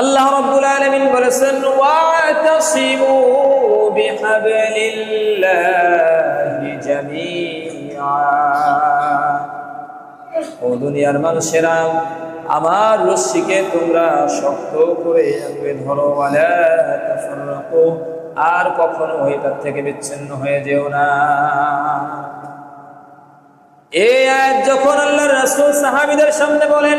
আল্লাহ রাব্বুল আলামিন বলেছেন, ওয়াতাসিমু বিহাবলিল্লাহি জামিআ। ও দুনিয়ার মানুষেরা, আমার রশ্মিকে তোমরা শক্ত করে আঁকড়ে ধরো আর কখনো এটার থেকে বিচ্ছিন্ন হয়ে যেও না। এই আয়াত যখন আল্লাহর রাসূল সাহাবীদের সামনে বলেন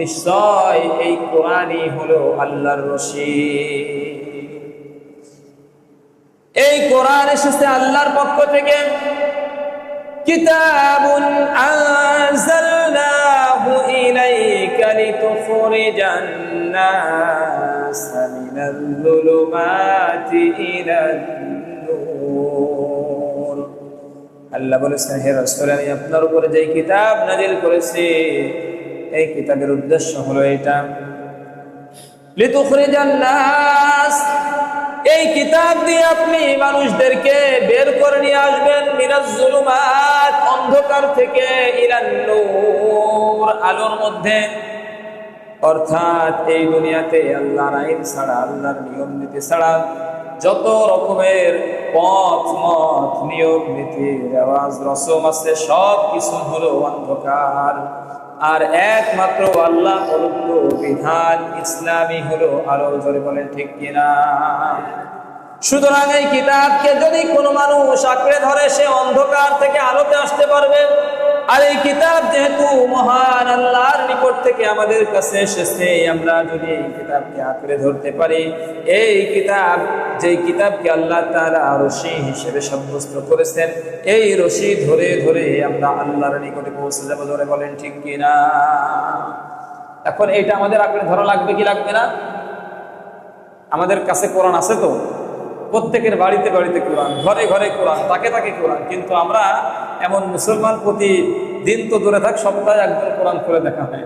নিশ্চয় এই কোরআনই হলো আল্লাহর রশি এই কোরআন এসেছে আল্লাহর পক্ষ থেকে। কিতাবুন আনজালনাহু ইলাইকা লিতুখরিজান নাস মিনাল যুলুমাতি ইলান নূর। আল্লাহ বলেছেন, হে রাসূল, আমি আপনার উপরে যে কিতাব নাজিল করেছি এই কিতাবের উদ্দেশ্য হলো এটা এই কিতাব দিয়ে আপনি মানুষদেরকে বের করে নিয়ে আসবেন মিনাজ জুলুমাত অন্ধকার থেকে ইলান আলোর মধ্যে। অর্থাৎ এই দুনিয়াতে আল্লাহর আইন ছাড়া, আল্লাহর নিয়ম নীতি ছাড়া যত রকমের পথ, মত নিয়ম নীতি, রেওয়াজ, রসম আছে, সব কিছু হলো অন্ধকার। আর একমাত্র আল্লাহ বিধান ইসলামী হলো আরও জোরে বলেন ঠিক কিনা? সুতরাং এই কিতাবকে যদি কোনো মানুষ আঁকড়ে ধরে, সে অন্ধকার আর এই কিতাব যেহেতু মহান আল্লাহর নিকট থেকে আমাদের কাছে এসেছে, আমরা যদি এই কিতাবকে আঁকড়ে ধরতে পারি, এই কিতাব যেই কিতাবকে আল্লাহ তারা রশি হিসেবে সাব্যস্ত করেছেন, এই রশি ধরে ধরে আমরা আল্লাহর নিকটে পৌঁছে যাব। ধরে বলেন, ঠিক কিনা এখন এইটা আমাদের আঁকড়ে ধরা লাগবে কি লাগবে না? আমাদের কাছে কোরআন আছে তো? প্রত্যেকের বাড়িতে বাড়িতে কোরআন, ঘরে ঘরে কোরআন, তাকে তাকে কোরআন। কিন্তু আমরা এমন মুসলমান প্রতি দিন তো দূরে থাক, সপ্তাহে একজন কোরআন করে দেখা হয়।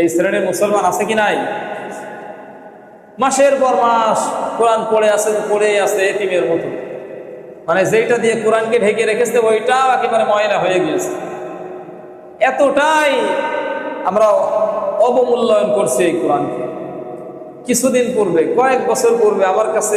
এই শ্রেণির মুসলমান আছে কি নাই? মাসের পর মাস কোরআন পড়ে আছে পড়ে আছে এতিমের মতো। মানে যেটা দিয়ে কোরআনকে ঢেকে রেখেছে, ওইটাও একেবারে ময়লা হয়ে গিয়েছে। এতটাই আমরা অবমূল্যায়ন করছি এই কোরআনকে। কিছুদিন পূর্বে, কয়েক বছর পূর্বে আমার কাছে